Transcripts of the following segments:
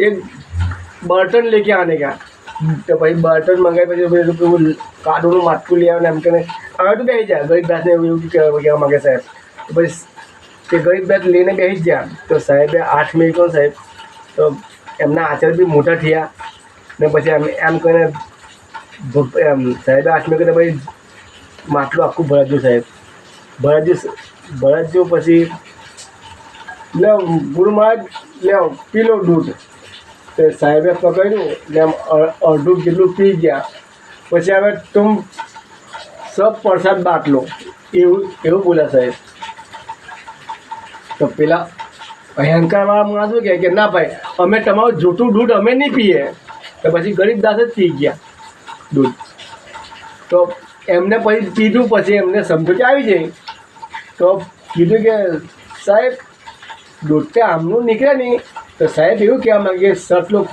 એક બર્તન લેકે આને ગયા તો પછી બર્તન મંગાવી પછી પેલું પેલું કાદુનું માટકું લઈ આવે ને એમ કરીને હવે તો બેસી જાય ગરીબ દાસને એવું એવું કહેવા કહેવા માંગે સાહેબ તો પછી તે ગરીબ દાસ લઈને બેસી જ ગયા તો સાહેબે આઠ મિનિટ સાહેબ તો એમના આચાર્ય બી મોટા થયા ને પછી એમ એમ કરીને ભ- એમ સાહેબે આઠમી કરીને પછી માટલું આખું ભરાજ્યું સાહેબ ભરાજ્યું ભરાજ્યું પછી લે ગુરુ મહારાજ લે પી લો દૂધ તે સાહેબે પકડ્યું ને એમ અડધું જેટલું પી ગયા. પછી હવે તું સબ પ્રસાદ બાટ લો. એવું એવું બોલ્યા સાહેબ. તો પેલા ભયંકરવાળા માણસ શું કહે કે, ના ભાઈ, અમે તમારું જૂઠું દૂધ અમે નહીં પીએ. તો પછી ગરીબ દાસ જ પી ગયા દૂધ. તો એમને પછી પીધું પછી એમને સમજૂતી આવી જાય તો કીધું કે, સાહેબ દૂધ તે આમનું નીકળે નહીં. તો સાહેબ એવું કહેવા માંગે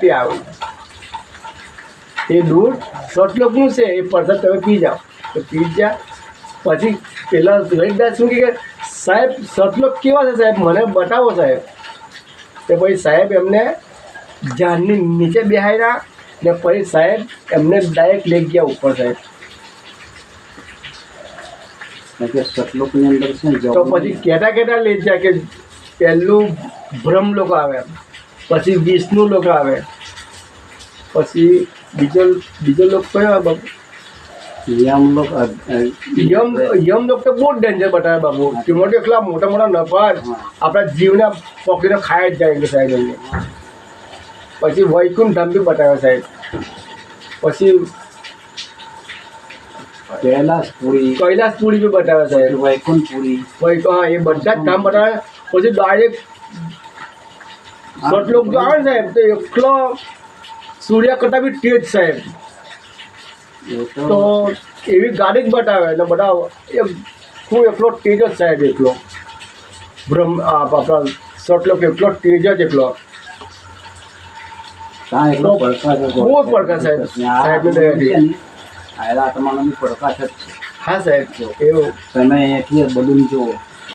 તે આવે. એ દૂધ સતલોકનું છે એ પ્રસાદ તમે પી જાઓ. તો પી જા પછી પેલા ગરીબદાસ શું કે સાહેબ સતલોક કેવા છે સાહેબ? મને બતાવો સાહેબ. તો પછી સાહેબ એમને જાનની નીચે બેહાડ્યા ને પછી સાહેબ એમને ડાયરેક્ટ લઈ ગયા ઉપર સાહેબ. તો પછી કેટા કેટા લઈ જાય કે પહેલું બ્રહ્મ લોકો આવે. પછી વિષ્ણુ લોકો આવે. પછી બીજો બીજો લોક કયો આવે બાબુ? યમ લોક યમ યમ લોક તો બહુ ડેન્જર બતાવે બાબુ. તેમાં તો એટલા મોટા મોટા નફા આપણા જીવને પકડીને ખાય જ જાય સાહેબ એમને. પછી વૈકુંઠ ધામ બી બતાવે સાહેબ. પછી કૈલાસપુરી કૈલાસપુરી બી બતાવે સાહેબ. વૈકુંઠપુરી વૈક હા એ બધા જ ધામ બતાવે. પછી ડાયરેક્ટ સટલોક જો આવે ને સાહેબ તો એકલો સૂર્ય કરતાં બી તેજ સાહેબ એ તો તો એવી ગાડી જ બતાવે એટલે બધા એ હું એકલો તેજ જ સાહેબ એકલો બ્રહ્મ આ આપણા સટલોક એકલો તેજ જ એકલો ત્યાં એટલો તો પડકાર હતો. બહુ જ પડકાર સાહેબ. આ સાહેબની આત્માનો દયાથી. છે ને, આ આત્માનો બી પડકાર જ છે હા સાહેબ એવું તમે અહીંયાથી બધું જુઓ